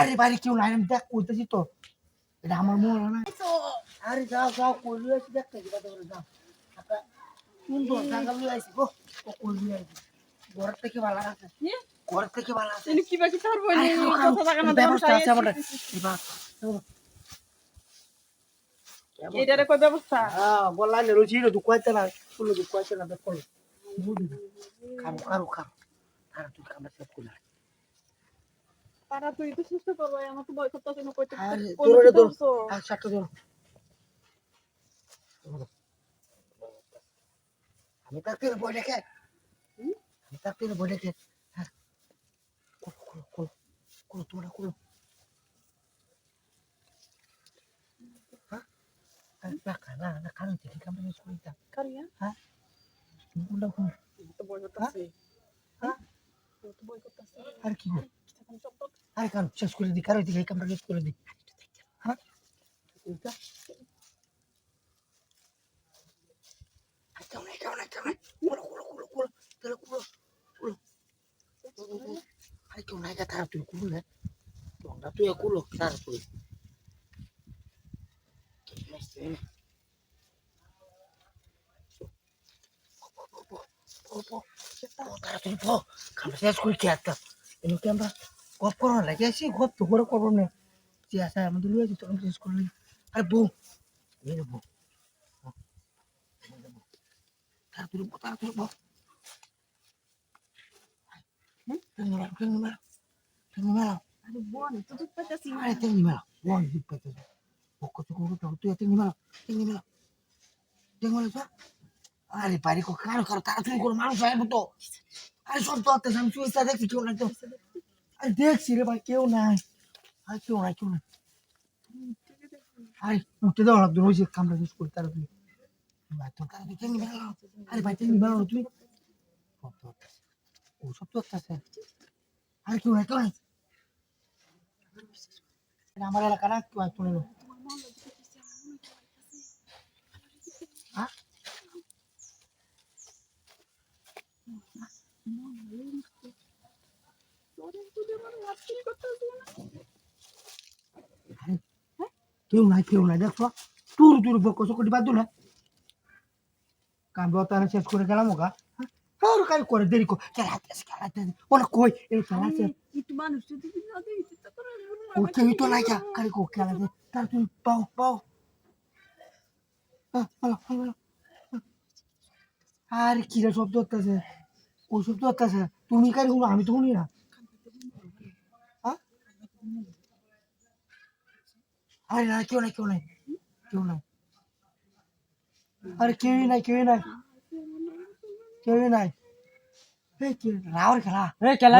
আরে বাড়ি কেউ নাই আমি দেখ কইতেছি তো। এটা আমার মনে না। আরে যাও যাও কইলি আছি দেখ কি কথা বলে যাও। সুন্দর জায়গা লই আইছি গো। ও কইলি আইছি। ঘর থেকে ভালো আছে। ঘর থেকে ভালো আছে। কি বাকি তার। কথা ব্যবস্থা আছে আমার এবার এটারে কই ব্যবস্থা? হ্যাঁ না রুচি রে দুকাইতে না কুলো দুকাইতে না দেখো খাও খাও আর তুই কামড়া সেভ করলা তারা তুই তো সুস্থ করব আমার তো বই করতে না কইতে আরে, আমি বই রেখে আমি বই রেখে হ্যাঁ তোমরা হ্যাঁ? হ্যাঁ? হ্যাঁ? কি? আরে কারণ শেষ করে দিই কারণ দিকে কামড়া শেষ করে দিই হ্যাঁ আরে কেউ নাই তার তুই কুলো না তোমরা তুই কুলো তার তুই তাড়াতাড়ি পো খাবার শেষ করে কি একটা এমনি আমরা গপ করো না লাগে আছি গপ তো করে করব না। যে আসা আমাদের লুয়ে আছে তখন শেষ করে আরে বউ এই রে বউ তাড়াতাড়ি পো তাড়াতাড়ি মারো টেঙ্গি মারো টেঙ্গি মারো। আরে বোন তো পাইতাছি। আরে তুই আরে বাড়ি কারও কারও তাড়াতাড়ি করে মানুষ আসব তো। আরে সব তো আত্মা আমি সুইচটা দেখছি কেউ তো। আরে দেখছি রে ভাই, কেউ নাই। আর কেউ নাই কেউ নাই। আরে উঠতে দাও ওই যে কামড়া শেষ করে তাড়াতাড়ি। ভাই তো তাড়াতাড়ি টেঙ্গি মারো আরে ভাই টেঙ্গি মারো তুই সব তো আত্মা ও, সব তো আত্মা আরে কেউ নাই কেউ নাই। আমার এলাকা না কেউ আসতো না হ্যাঁ কেউ নাই কেউ নাই দেখো। টুর টুর কষ্ট করে বাদ না কাম তারা শেষ করে গেলাম ওগা আর কাই করে দেরি কো খেলাতে খেলাতে ওনা কই? এই খেলাতে ও কেউ তো নাই যা। কারি কো খেলাতে তার তুমি পাও পাও। আর কি রে শব্দ হচ্ছে? ও শব্দ হচ্ছে? তুমি কারি আমি তো শুনি না। আরে না কেউ নাই কেউ নাই কেউ নাই। আরে কেউই নাই কেউই নাই কেউই নাই। রাওয়ার খেলা। খেলা